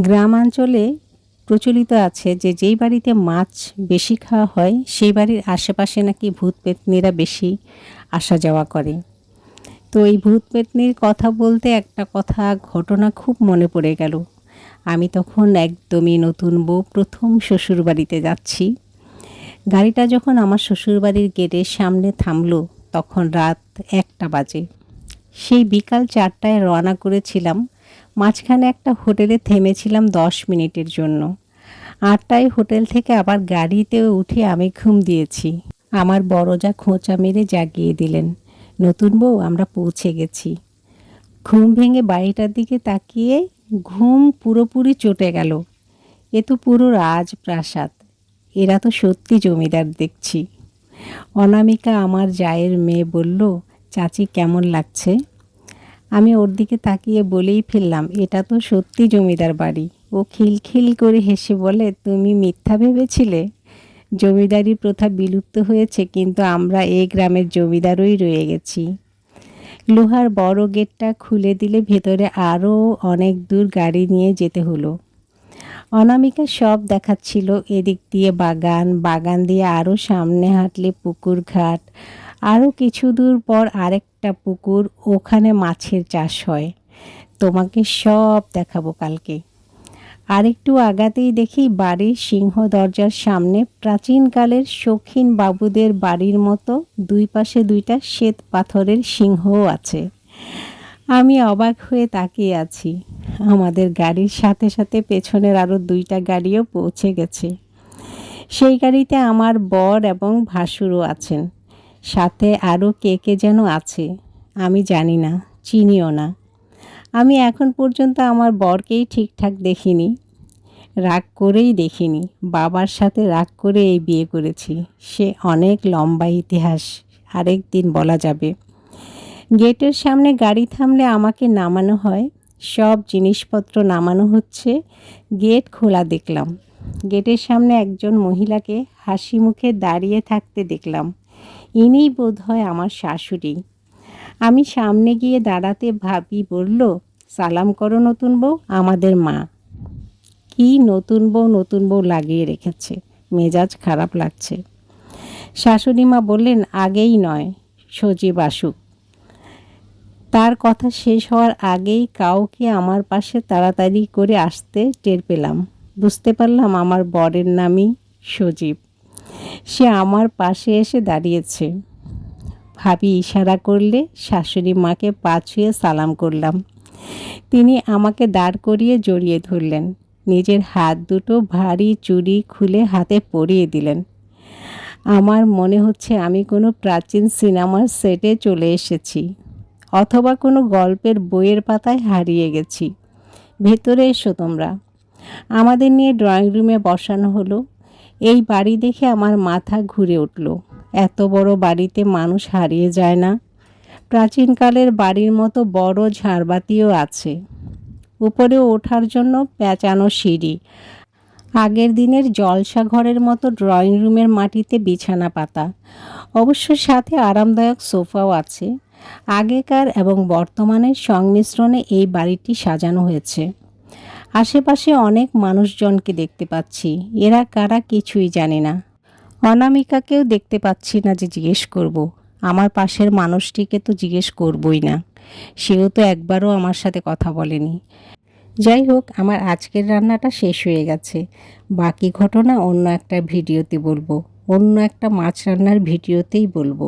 গ্রামাঞ্চলে প্রচলিত আছে যে যেই বাড়িতে মাছ বেশি খাওয়া হয়, সেই বাড়ির আশেপাশে নাকি ভূত পেতনিরা বেশি আসা যাওয়া করে। তো এই ভূত পেতনির কথা বলতে একটা কথা, ঘটনা খুব মনে পড়ে গেল। আমি তখন একদমই নতুন বউ, প্রথম শ্বশুর বাড়িতে যাচ্ছি। গাড়িটা যখন আমার শ্বশুরবাড়ির গেটের সামনে থামলো, তখন রাত একটা বাজে। সেই বিকাল চারটায় রওনা করেছিলাম মাঝখানে একটা হোটেলে থেমেছিলাম দশ মিনিটের জন্য। আটটায় হোটেল থেকে আবার গাড়িতে উঠে আমি ঘুম দিয়েছি। আমার বড় যা খোঁচা মেরে জাগিয়ে দিলেন, নতুন বউ, আমরা পৌঁছে গেছি। ঘুম ভেঙে বাড়িটার দিকে তাকিয়ে ঘুম পুরোপুরি চটে গেল। এ তো পুরো রাজপ্রাসাদ, এরা তো সত্যি জমিদার দেখছি। অনামিকা আমার জায়ের মেয়ে বলল, চাচি, কেমন লাগছে? আমি ওর দিকে তাকিয়ে বলেই ফেললাম, এটা তো সত্যি জমিদার বাড়ি। ও খিলখিল করে হেসে বলে, তুমি মিথ্যা ভেবেছিলে? জমিদারি প্রথা বিলুপ্ত হয়েছে, কিন্তু আমরা এই গ্রামের জমিদারই রয়ে গেছি। লোহার বড় গেটটা খুলে দিলে ভেতরে আরও অনেক দূর গাড়ি নিয়ে যেতে হলো। অনামিকা সব দেখাচ্ছিল, এদিক দিয়ে বাগান বাগান দিয়ে আরও সামনে হাঁটলে পুকুর ঘাট আরও কিছু দূর পর আরেকটা পুকুর, ওখানে মাছের চাষ হয়। তোমাকে সব দেখাবো কালকে। আরেকটু আগাতেই দেখি বাড়ির সিংহ দরজার সামনে প্রাচীনকালের শৌখিন বাবুদের বাড়ির মতো দুই পাশে দুইটা শ্বেত পাথরের সিংহও আছে। আমি অবাক হয়ে তাকিয়ে আছি। আমাদের গাড়ির সাথে সাথে পেছনের আরও দুইটা গাড়িও পৌঁছে গেছে। সেই গাড়িতে আমার বর এবং ভাসুরও আছেন। সাথে আরও কে কে যেন আছে, আমি জানি না, চিনিও না। আমি এখন পর্যন্ত আমার বরকেই ঠিকঠাক দেখিনি, রাগ করেই দেখিনি, বাবার সাথে রাগ করে এই বিয়ে করেছি, সে অনেক লম্বা ইতিহাস, আরেক দিন বলা যাবে। গেটের সামনে গাড়ি থামলে আমাকে নামানো হয়, সব জিনিসপত্র নামানো হচ্ছে, গেট খোলা দেখলাম। গেটের সামনে একজন মহিলাকে হাসি মুখে দাঁড়িয়ে থাকতে দেখলাম। ইনিই বোধ হয় আমার শাশুড়ি। আমি সামনে গিয়ে দাঁড়াতে ভাবি বলল, সালাম করো নতুন বউ, আমাদের মা। কি নতুন বউ নতুন বউ লাগিয়ে রেখেছে। মেজাজ খারাপ লাগছে। শাশুড়ি মা বললেন, আগেই নয়, সজীব আসুক। তার কথা শেষ হওয়ার আগেই কাউকে আমার পাশে তাড়াতাড়ি করে আসতে টের পেলাম। বুঝতে পারলাম আমার বরের নামই সজীব। সে আমার পাশে এসে দাঁড়িয়েছে। ভাবি ইশারা করলে শাশুড়ি মাকে পা ছুঁয়ে সালাম করলাম। তিনি আমাকে দাঁড় করিয়ে জড়িয়ে ধরলেন। নিজের হাত দুটো ভারী চুড়ি খুলে হাতে পরিয়ে দিলেন। আমার মনে হচ্ছে আমি কোনো প্রাচীন সিনেমার সেটে চলে এসেছি অথবা কোনো গল্পের বইয়ের পাতায় হারিয়ে গেছি। ভেতরে এসো তোমরা। আমাদের নিয়ে ড্রয়িং রুমে বসানো হলো। এই বাড়ি দেখে আমার মাথা ঘুরে উঠল। এত বড় বাড়িতে মানুষ হারিয়ে যায় না। প্রাচীনকালের বাড়ির মতো বড় ঝাড়বাতিও আছে। উপরে ওঠার জন্য পেঁচানো সিঁড়ি। আগের দিনের জলসা ঘরের মতো ড্রয়িং রুমের মাটিতে বিছানা পাতা। অবশ্য সাথে আরামদায়ক সোফাও আছে। আগেকার এবং বর্তমানের সংমিশ্রণে এই বাড়িটি সাজানো হয়েছে। আশেপাশে অনেক মানুষজনকে দেখতে পাচ্ছি। এরা কারা কিছুই জানে না। অনামিকাকেও দেখতে পাচ্ছি না যে জিজ্ঞেস করব। আমার পাশের মানুষটিকে তো জিজ্ঞেস করবই না। সেও তো একবারও আমার সাথে কথা বলেনি। যাই হোক, আমার আজকের রান্নাটা শেষ হয়ে গেছে। বাকি ঘটনা অন্য একটা ভিডিওতে বলব। অন্য একটা মাছ রান্নার ভিডিওতেই বলব।